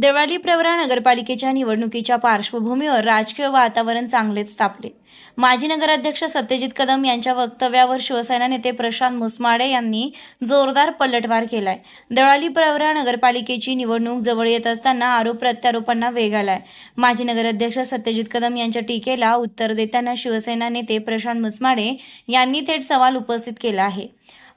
देवळाली प्रवरा नगरपालिकेच्या निवडणुकीच्या पार्श्वभूमीवर राजकीय वातावरण चांगलेच तापले. माजी नगराध्यक्ष सत्यजित कदम यांच्या वक्तव्यावर शिवसेना नेते प्रशांत मुसमाडे यांनी जोरदार पलटवार केलाय. देवळाली प्रवरा नगरपालिकेची निवडणूक जवळ येत असताना आरोप प्रत्यारोपांना वेग आलाय. माजी नगराध्यक्ष सत्यजित कदम यांच्या टीकेला उत्तर देताना शिवसेना नेते प्रशांत मुसमाडे यांनी थेट सवाल उपस्थित केला आहे.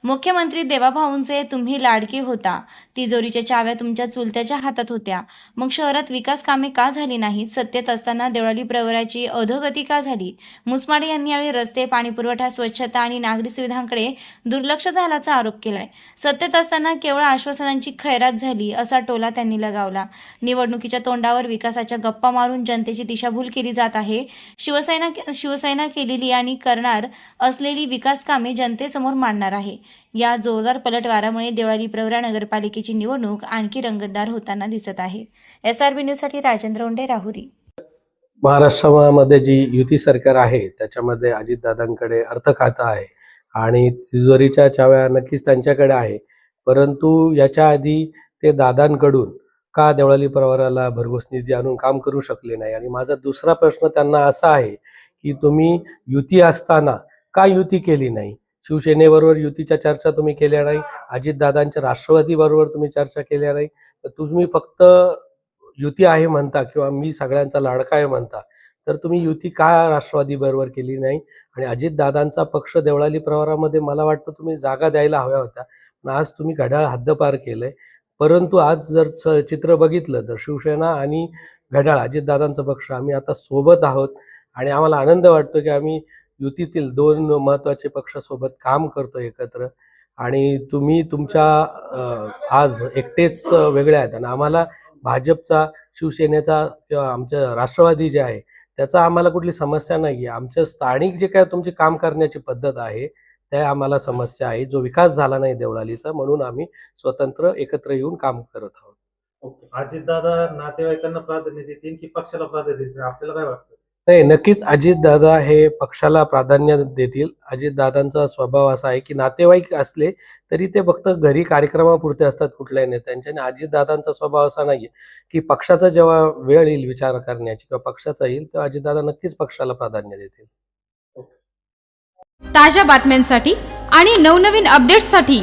मुख्यमंत्री देवाभाऊंचे तुम्ही लाडके होता. तिजोरीच्या चाव्या तुमच्या चुलत्याच्या हातात होत्या. मग शहरात विकास कामे का झाली नाहीत? सत्तेत असताना देवळाली प्रवराची अधोगती का झाली? मुसमाडे यांनी यावेळी रस्ते पाणीपुरवठा स्वच्छता आणि नागरी सुविधांकडे दुर्लक्ष झाल्याचा आरोप केलाय. सत्तेत असताना केवळ आश्वासनांची खैरात झाली असा टोला त्यांनी लगावला. निवडणुकीच्या तोंडावर विकासाच्या गप्पा मारून जनतेची दिशाभूल केली जात आहे. शिवसेना शिवसेना केलेली आणि करणार असलेली विकास कामे जनतेसमोर मांडणार आहे. या जोरदार पलटवारामुळे देवळाली प्रवरा नगरपालिकेची निवडणूक आणखी रंगतदार होताना दिसत आहे. एस आर बी न्यूजसाठी राजेंद्र ओंडे राहुरी. महाराष्ट्रामध्ये जी युती सरकार आहे त्याच्यामध्ये अजितदादांकडे अर्थ खातं आहे आणि तिजोरीच्या चाव्या नक्कीच त्यांच्याकडे आहे. परंतु याच्या आधी ते दादांकडून का देवळाली प्रवाराला भरघोस निधी आणून काम करू शकले नाही? आणि माझा दुसरा प्रश्न त्यांना असा आहे की तुम्ही युती असताना का युती केली नाही? शिवसेनेबरोबर युतीच्या चर्चा तुम्ही केल्या नाही अजितदादांच्या राष्ट्रवादीबरोबर तुम्ही चर्चा केल्या नाही. तर तुम्ही फक्त युती आहे म्हणता किंवा मी सगळ्यांचा लाडका आहे म्हणता तर तुम्ही युती का राष्ट्रवादी बरोबर केली नाही? आणि अजितदादांचा पक्ष देवळाली प्रवारामध्ये मला वाटतं तुम्ही जागा द्यायला हव्या होत्या पण आज तुम्ही घड्याळ हद्दपार केलंय. परंतु आज जर चित्र बघितलं तर शिवसेना आणि घड्याळ अजितदादांचा पक्ष आम्ही आता सोबत आहोत आणि आम्हाला आनंद वाटतो की आम्ही युतीतील दोन महत्त्वाचे पक्षासोबत काम करतो एकत्र. आणि तुम्ही तुमच्या आज एकटेच वेगळे आहेत. आणि आम्हाला भाजपचा शिवसेनेचा किंवा आमच्या राष्ट्रवादी जे आहे त्याचा आम्हाला कुठली समस्या नाही आहे आमच्या स्थानिक जे काय तुमची काम करण्याची पद्धत आहे त्या आम्हाला समस्या आहे. जो विकास झाला नाही देवळालीचा म्हणून आम्ही स्वतंत्र एकत्र येऊन काम करत आहोत. अजितदादा नातेवाईकांना प्राधान्य देतील की पक्षाला प्राधान्य देतील? आपल्याला काय वाटतं? नाही नक्कीच अजितदादा हे पक्षाला प्राधान्य देतील. अजितदादांचा स्वभाव असा आहे की नातेवाईक असले तरी ते फक्त घरी कार्यक्रमापुरते असतात कुठल्याही नेत्यांच्या आणि अजितदादांचा स्वभाव असा नाहीये की पक्षाचा जेव्हा वेळ येईल विचार करण्याची किंवा पक्षाचा येईल तेव्हा अजितदादा नक्कीच पक्षाला प्राधान्य देतील. ताज्या बातम्यांसाठी आणि नवनवीन अपडेट्ससाठी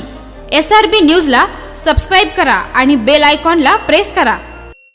एस आर बी न्यूजला सबस्क्राईब करा आणि बेल आयकॉनला प्रेस करा.